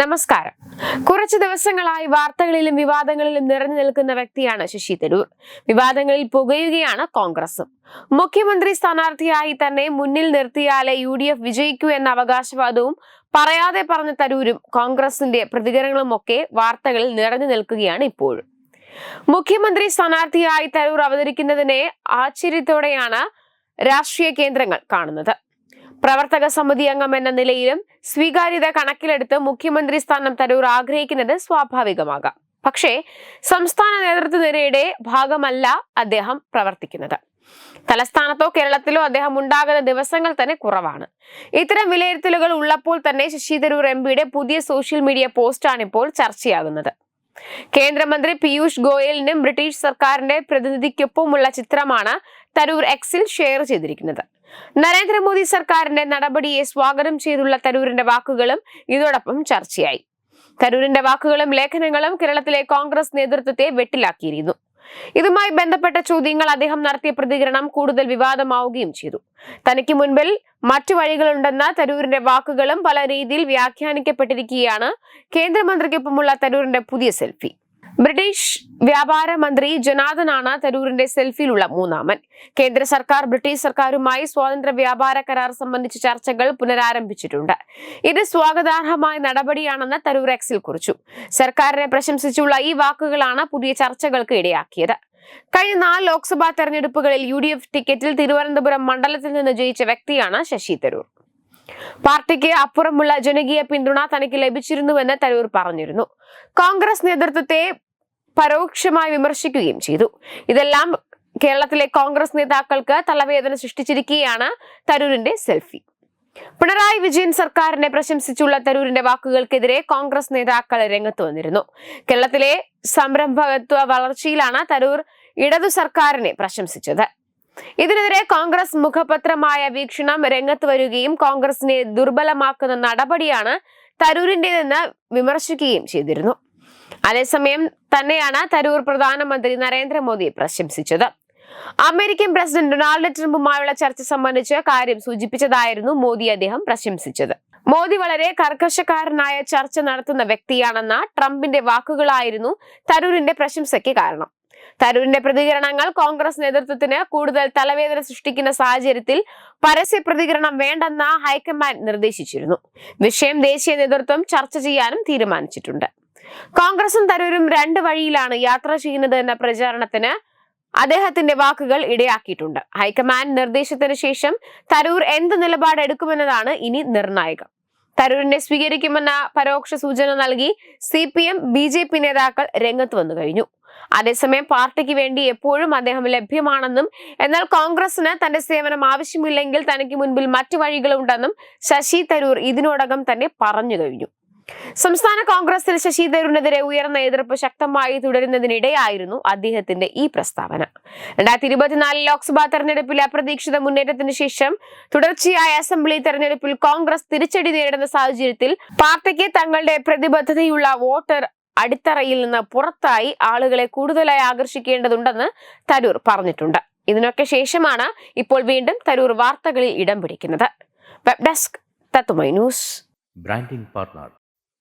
നമസ്കാരം. കുറച്ചു ദിവസങ്ങളായി വാർത്തകളിലും വിവാദങ്ങളിലും നിറഞ്ഞു നിൽക്കുന്ന വ്യക്തിയാണ് ശശി തരൂർ. വിവാദങ്ങളിൽ പുകയുകയാണ് കോൺഗ്രസും. മുഖ്യമന്ത്രി സ്ഥാനാർത്ഥിയായി തന്നെ മുന്നിൽ നിർത്തിയാലേ യു ഡി എഫ് വിജയിക്കൂ എന്ന അവകാശവാദവും പറയാതെ പറഞ്ഞ തരൂരും കോൺഗ്രസിന്റെ പ്രതികരണങ്ങളും ഒക്കെ വാർത്തകളിൽ നിറഞ്ഞു നിൽക്കുകയാണ് ഇപ്പോഴും മുഖ്യമന്ത്രി സ്ഥാനാർത്ഥിയായി തരൂർ അവതരിക്കുന്നതിനെ ആശ്ചര്യത്തോടെയാണ് രാഷ്ട്രീയ കേന്ദ്രങ്ങൾ കാണുന്നത്. പ്രവർത്തക സമിതി അംഗം എന്ന നിലയിലും സ്വീകാര്യത കണക്കിലെടുത്ത് മുഖ്യമന്ത്രി സ്ഥാനം തരൂർ ആഗ്രഹിക്കുന്നത് സ്വാഭാവികമാകാം. പക്ഷേ സംസ്ഥാന നേതൃത്വനിരയുടെ ഭാഗമല്ല അദ്ദേഹം പ്രവർത്തിക്കുന്നത്. തലസ്ഥാനത്തോ കേരളത്തിലോ അദ്ദേഹം ഉണ്ടാകുന്ന ദിവസങ്ങൾ തന്നെ കുറവാണ്. ഇത്തരം വിലയിരുത്തലുകൾ ഉള്ളപ്പോൾ തന്നെ ശശി തരൂർ എം പിയുടെ പുതിയ സോഷ്യൽ മീഡിയ പോസ്റ്റാണ് ഇപ്പോൾ ചർച്ചയാകുന്നത്. കേന്ദ്രമന്ത്രി പീയൂഷ് ഗോയലിനും ബ്രിട്ടീഷ് സർക്കാരിന്റെ പ്രതിനിധിക്കൊപ്പമുള്ള ചിത്രമാണ് തരൂർ എക്സിൽ ഷെയർ ചെയ്തിരിക്കുന്നത്. നരേന്ദ്രമോദി സർക്കാരിന്റെ നടപടിയെ സ്വാഗതം ചെയ്തുള്ള തരൂരിന്റെ വാക്കുകളും ഇതോടൊപ്പം ചർച്ചയായി. തരൂരിന്റെ വാക്കുകളും ലേഖനങ്ങളും കേരളത്തിലെ കോൺഗ്രസ് നേതൃത്വത്തെ വെട്ടിലാക്കിയിരുന്നു ഇതുമായി ബന്ധപ്പെട്ട ചോദ്യങ്ങൾ അദ്ദേഹം നടത്തിയ പ്രതികരണം കൂടുതൽ വിവാദമാവുകയും ചെയ്തു. തനിക്ക് മുൻപിൽ മറ്റു വഴികളുണ്ടെന്ന തരൂരിന്റെ വാക്കുകളും പല രീതിയിൽ വ്യാഖ്യാനിക്കപ്പെട്ടിരിക്കുകയാണ് കേന്ദ്രമന്ത്രിക്കൊപ്പമുള്ള തരൂരിന്റെ പുതിയ സെൽഫി. ബ്രിട്ടീഷ് വ്യാപാര മന്ത്രി ജനാദനാണ് തരൂരിന്റെ സെൽഫിയിലുള്ള മൂന്നാമൻ. കേന്ദ്ര സർക്കാർ ബ്രിട്ടീഷ് സർക്കാരുമായി സ്വാതന്ത്ര്യ വ്യാപാര കരാർ സംബന്ധിച്ച ചർച്ചകൾ പുനരാരംഭിച്ചിട്ടുണ്ട്. ഇത് സ്വാഗതാർഹമായ നടപടിയാണെന്ന് തരൂർ എക്സിൽ കുറിച്ചു. സർക്കാരിനെ പ്രശംസിച്ചുള്ള ഈ വാക്കുകളാണ് പുതിയ ചർച്ചകൾക്ക് ഇടയാക്കിയത്. കഴിഞ്ഞ നാല് ലോക്സഭാ തെരഞ്ഞെടുപ്പുകളിൽ യു ഡി എഫ് ടിക്കറ്റിൽ തിരുവനന്തപുരം മണ്ഡലത്തിൽ നിന്ന് ജയിച്ച വ്യക്തിയാണ് ശശി തരൂർ. പാർട്ടിക്ക് അപ്പുറമുള്ള ജനകീയ പിന്തുണ തനിക്ക് ലഭിച്ചിരുന്നുവെന്ന് തരൂർ പറഞ്ഞിരുന്നു. കോൺഗ്രസ് നേതൃത്വത്തെ പരോക്ഷമായി വിമർശിക്കുകയും ചെയ്തു. ഇതെല്ലാം കേരളത്തിലെ കോൺഗ്രസ് നേതാക്കൾക്ക് തലവേദന സൃഷ്ടിച്ചിരിക്കുകയാണ് തരൂരിന്റെ സെൽഫി. പിണറായി വിജയൻ സർക്കാരിനെ പ്രശംസിച്ചുള്ള തരൂരിന്റെ വാക്കുകൾക്കെതിരെ കോൺഗ്രസ് നേതാക്കൾ രംഗത്ത് വന്നിരുന്നു. കേരളത്തിലെ സംരംഭകത്വ വളർച്ചയിലാണ് തരൂർ ഇടതു സർക്കാരിനെ പ്രശംസിച്ചത്. ഇതിനെതിരെ കോൺഗ്രസ് മുഖപത്രമായ വീക്ഷണം രംഗത്ത് വരികയും കോൺഗ്രസിനെ ദുർബലമാക്കുന്ന നടപടിയാണ് തരൂരിന്റേതെന്ന് വിമർശിക്കുകയും ചെയ്തിരുന്നു. അതേസമയം തന്നെയാണ് തരൂർ പ്രധാനമന്ത്രി നരേന്ദ്രമോദിയെ പ്രശംസിച്ചത്. അമേരിക്കൻ പ്രസിഡന്റ് ഡൊണാൾഡ് ട്രംപുമായുള്ള ചർച്ച സംബന്ധിച്ച് കാര്യം സൂചിപ്പിച്ചതായിരുന്നു മോദി അദ്ദേഹം പ്രശംസിച്ചത്. മോദി വളരെ കർക്കശക്കാരനായ ചർച്ച നടത്തുന്ന വ്യക്തിയാണെന്ന ട്രംപിന്റെ വാക്കുകളായിരുന്നു തരൂരിന്റെ പ്രശംസയ്ക്ക് കാരണം. തരൂരിന്റെ പ്രതികരണങ്ങൾ കോൺഗ്രസ് നേതൃത്വത്തിന് കൂടുതൽ തലവേദന സൃഷ്ടിക്കുന്ന സാഹചര്യത്തിൽ പരസ്യ പ്രതികരണം വേണ്ടെന്ന ഹൈക്കമാൻഡ് നിർദ്ദേശിച്ചിരുന്നു. വിഷയം ദേശീയ നേതൃത്വം ചർച്ച ചെയ്യാനും തീരുമാനിച്ചിട്ടുണ്ട്. കോൺഗ്രസും തരൂരും രണ്ട് വഴിയിലാണ് യാത്ര ചെയ്യുന്നത് എന്ന പ്രചാരണത്തിന് അദ്ദേഹത്തിന്റെ വാക്കുകൾ ഇടയാക്കിയിട്ടുണ്ട്. ഹൈക്കമാൻഡ് നിർദ്ദേശത്തിന് ശേഷം തരൂർ എന്ത് നിലപാട് എടുക്കുമെന്നതാണ് ഇനി നിർണായകം. തരൂരിനെ സ്വീകരിക്കുമെന്ന പരോക്ഷ സൂചന നൽകി C P M B J P നേതാക്കൾ രംഗത്ത് വന്നു കഴിഞ്ഞു. അതേസമയം പാർട്ടിക്ക് വേണ്ടി എപ്പോഴും അദ്ദേഹം ലഭ്യമാണെന്നും എന്നാൽ കോൺഗ്രസിന് തന്റെ സേവനം ആവശ്യമില്ലെങ്കിൽ തനിക്ക് മുൻപിൽ മറ്റു വഴികളുണ്ടെന്നും ശശി തരൂർ ഇതിനോടകം തന്നെ പറഞ്ഞു കഴിഞ്ഞു. സംസ്ഥാന കോൺഗ്രസിൽ ശശി തരൂരിനെതിരെ ഉയർന്ന എതിർപ്പ് ശക്തമായി തുടരുന്നതിനിടെയായിരുന്നു അദ്ദേഹത്തിന്റെ ഈ പ്രസ്താവന. രണ്ടായിരത്തി ഇരുപത്തിനാലിൽ ലോക്സഭാ തെരഞ്ഞെടുപ്പിൽ അപ്രതീക്ഷിത മുന്നേറ്റത്തിന് ശേഷം തുടർച്ചയായ അസംബ്ലി തെരഞ്ഞെടുപ്പിൽ കോൺഗ്രസ് തിരിച്ചടി നേരിടുന്ന സാഹചര്യത്തിൽ പാർട്ടിക്ക് തങ്ങളുടെ പ്രതിബദ്ധതയുള്ള വോട്ടർ അടിത്തറയിൽ നിന്ന് പുറത്തായി ആളുകളെ കൂടുതലായി ആകർഷിക്കേണ്ടതുണ്ടെന്ന് തരൂർ പറഞ്ഞിട്ടുണ്ട്. ഇതിനൊക്കെ ശേഷമാണ് ഇപ്പോൾ വീണ്ടും തരൂർ വാർത്തകളിൽ ഇടം പിടിക്കുന്നത്. വെബ് ഡെസ്ക് തത്തുമൈ news. Branding partner